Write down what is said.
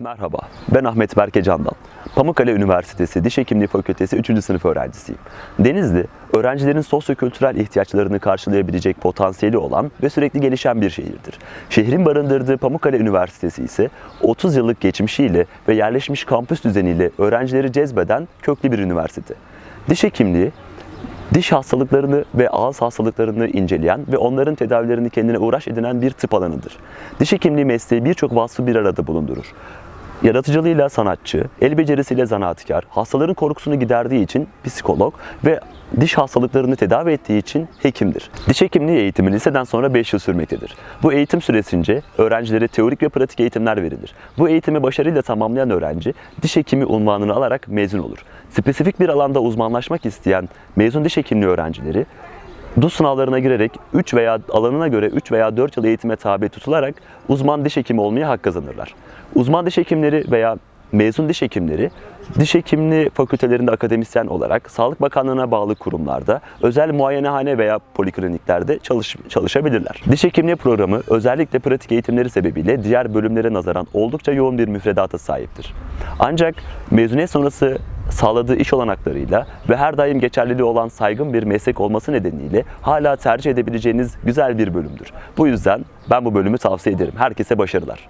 Merhaba, ben Ahmet Berke Candan. Pamukkale Üniversitesi Diş Hekimliği Fakültesi 3. sınıf öğrencisiyim. Denizli, öğrencilerin sosyokültürel ihtiyaçlarını karşılayabilecek potansiyeli olan ve sürekli gelişen bir şehirdir. Şehrin barındırdığı Pamukkale Üniversitesi ise 30 yıllık geçmişiyle ve yerleşmiş kampüs düzeniyle öğrencileri cezbeden köklü bir üniversite. Diş hekimliği, diş hastalıklarını ve ağız hastalıklarını inceleyen ve onların tedavilerini kendine uğraş edinen bir tıp alanıdır. Diş hekimliği mesleği birçok vasfı bir arada bulundurur. Yaratıcılığıyla sanatçı, el becerisiyle zanaatkar, hastaların korkusunu giderdiği için psikolog ve diş hastalıklarını tedavi ettiği için hekimdir. Diş hekimliği eğitimi liseden sonra 5 yıl sürmektedir. Bu eğitim süresince öğrencilere teorik ve pratik eğitimler verilir. Bu eğitimi başarıyla tamamlayan öğrenci diş hekimi unvanını alarak mezun olur. Spesifik bir alanda uzmanlaşmak isteyen mezun diş hekimliği öğrencileri DUS sınavlarına girerek 3 veya alanına göre 3 veya 4 yıl eğitime tabi tutularak uzman diş hekimi olmaya hak kazanırlar. Uzman diş hekimleri veya mezun diş hekimleri diş hekimliği fakültelerinde akademisyen olarak Sağlık Bakanlığı'na bağlı kurumlarda, özel muayenehane veya polikliniklerde çalış, çalışabilirler. Diş hekimliği programı özellikle pratik eğitimleri sebebiyle diğer bölümlere nazaran oldukça yoğun bir müfredata sahiptir. Ancak mezuniyet sonrası sağladığı iş olanaklarıyla ve her daim geçerliliği olan saygın bir meslek olması nedeniyle hala tercih edebileceğiniz güzel bir bölümdür. Bu yüzden ben bu bölümü tavsiye ederim. Herkese başarılar.